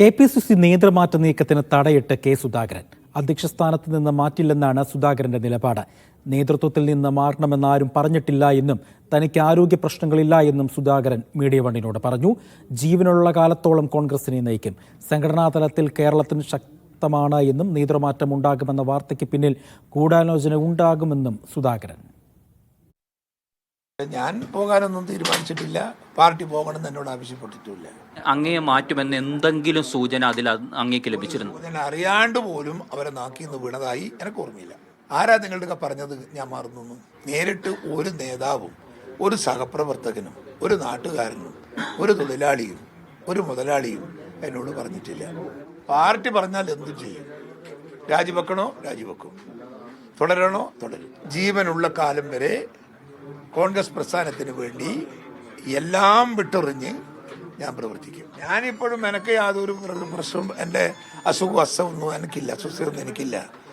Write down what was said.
K P C C നേതൃമാറ്റ നീക്കത്തിന് തടയിട്ട് കെ സുധാകരൻ. അധ്യക്ഷ സ്ഥാനത്ത് നിന്ന് മാറ്റില്ലെന്നാണ് സുധാകരന്റെ നിലപാട്. നേതൃത്വത്തിൽ നിന്ന് മാറണമെന്ന് ആരും പറഞ്ഞിട്ടില്ല എന്നും തനിക്ക് ആരോഗ്യ പ്രശ്നങ്ങളില്ല എന്നും സുധാകരൻ മീഡിയ വണ്ണിനോട് പറഞ്ഞു. ജീവനുള്ള കാലത്തോളം കോൺഗ്രസിനെ നയിക്കും. സംഘടനാ തലത്തിൽ കേരളത്തിന് ശക്തമാണ് എന്നും നേതൃമാറ്റം ഉണ്ടാകുമെന്ന വാർത്തയ്ക്ക് പിന്നിൽ ഗൂഢാലോചന ഉണ്ടാകുമെന്നും സുധാകരൻ. ഞാൻ പോകാനൊന്നും തീരുമാനിച്ചിട്ടില്ല. പാർട്ടി പോകണമെന്ന് എന്നോട് ആവശ്യപ്പെട്ടിട്ടില്ല അങ്ങയെ മാറ്റുമെന്ന് എന്തെങ്കിലും സൂചന അതിൽ അങ്ങേക്ക് ലഭിച്ചിരുന്നു. ഞാൻ അറിയാണ്ട് പോലും അവരെ നാക്കിന്ന് വീണതായി എനിക്ക് ഓർമ്മയില്ല. ആരാ നിങ്ങളുടെ പറഞ്ഞത്? ഞാൻ മറന്നു നേരിട്ട് ഒരു നേതാവും ഒരു സഹപ്രവർത്തകനും ഒരു നാട്ടുകാരനും ഒരു തൊഴിലാളിയും ഒരു മുതലാളിയും എന്നോട് പറഞ്ഞിട്ടില്ല. പാർട്ടി പറഞ്ഞാൽ എന്തും ചെയ്യും. രാജിവെക്കണോ? രാജിവെക്കും. തുടരണോ? തുടരും. ജീവനുള്ള കാലം വരെ കോൺഗ്രസ് പ്രസ്ഥാനത്തിന് വേണ്ടി എല്ലാം വിട്ടെറിഞ്ഞ് ഞാൻ പ്രവർത്തിക്കും. ഞാനിപ്പോഴും എനിക്ക് യാതൊരു പ്രശ്നവും എന്റെ അസുഖം അസുഖമൊന്നും എനിക്കില്ല അസ്വസ്ഥയൊന്നും എനിക്കില്ല.